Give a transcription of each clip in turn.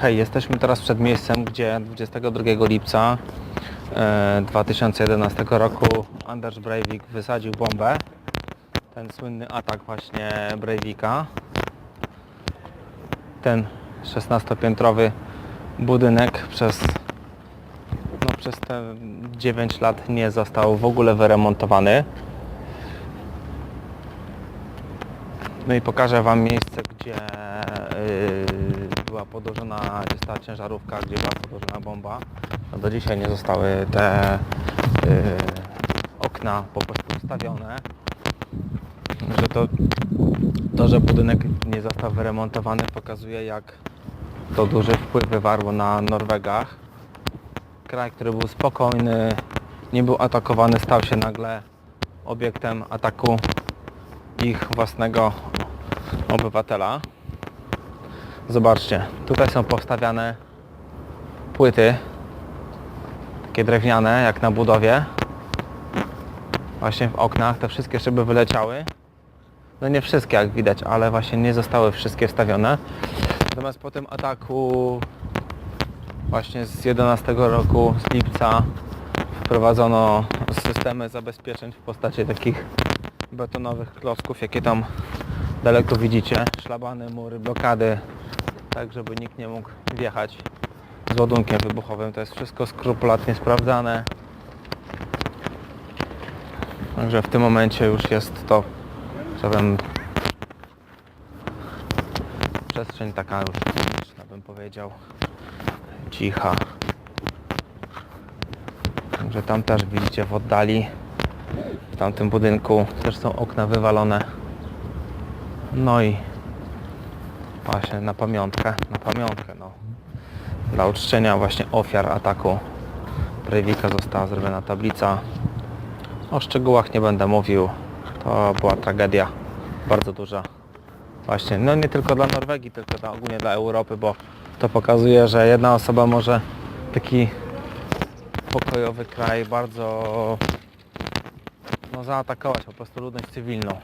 Hej, jesteśmy teraz przed miejscem, gdzie 22 lipca e, 2011 roku Anders Breivik wysadził bombę. Ten słynny atak właśnie Breivika. Ten 16-piętrowy budynek przez, no, przez te 9 lat nie został w ogóle wyremontowany. No i pokażę Wam miejsce, gdzie podłożona, gdzie stała ciężarówka, gdzie była podłożona bomba. No do dzisiaj nie zostały te yy, okna po prostu wstawione. Że to, to, że budynek nie został wyremontowany pokazuje jak to duży wpływ wywarło na Norwegach. Kraj, który był spokojny, nie był atakowany, stał się nagle obiektem ataku ich własnego obywatela. Zobaczcie, tutaj są postawiane płyty, takie drewniane, jak na budowie. Właśnie w oknach te wszystkie szyby wyleciały. No nie wszystkie jak widać, ale właśnie nie zostały wszystkie wstawione. Natomiast po tym ataku właśnie z 11 roku, z lipca wprowadzono systemy zabezpieczeń w postaci takich betonowych klocków, jakie tam daleko widzicie. Szlabany, mury, blokady, tak żeby nikt nie mógł wjechać z ładunkiem wybuchowym. To jest wszystko skrupulatnie sprawdzane. Także w tym momencie już jest to, że powiem, przestrzeń taka już, ja bym powiedział, cicha. Także tam też widzicie w oddali w tamtym budynku też są okna wywalone. No i właśnie na pamiątkę, na pamiątkę no. Dla uczczenia właśnie ofiar ataku Breivika została zrobiona tablica. O szczegółach nie będę mówił. To była tragedia bardzo duża. Właśnie, no nie tylko dla Norwegii, tylko dla, ogólnie dla Europy, bo to pokazuje, że jedna osoba może taki pokojowy kraj bardzo no, zaatakować po prostu ludność cywilną.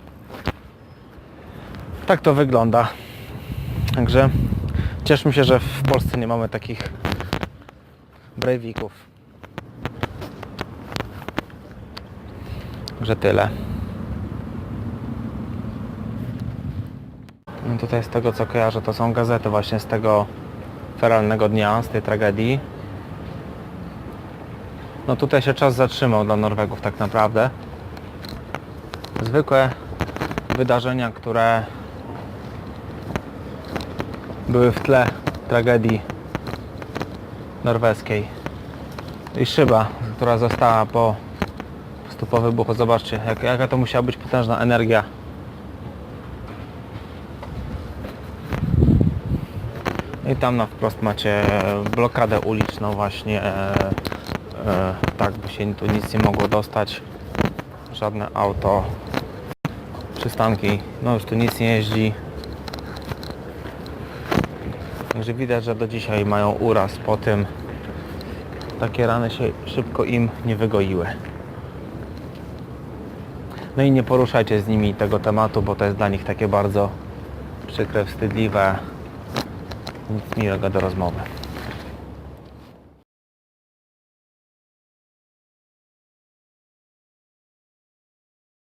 Tak to wygląda. Także cieszmy się, że w Polsce nie mamy takich brejwików. Że tyle. No tutaj z tego co kojarzę to są gazety właśnie z tego feralnego dnia, z tej tragedii. No tutaj się czas zatrzymał dla Norwegów tak naprawdę. Zwykłe wydarzenia, które były w tle tragedii norweskiej. I szyba, która została po, prostu po wybuchu. Zobaczcie, jak, jaka to musiała być potężna energia. I tam na wprost macie blokadę uliczną właśnie, e, e, tak by się tu nic nie mogło dostać. Żadne auto, przystanki, no już tu nic nie jeździ. Także widać, że do dzisiaj mają uraz po tym. Takie rany się szybko im nie wygoiły. No i nie poruszajcie z nimi tego tematu, bo to jest dla nich takie bardzo przykre, wstydliwe. Nic miłego do rozmowy.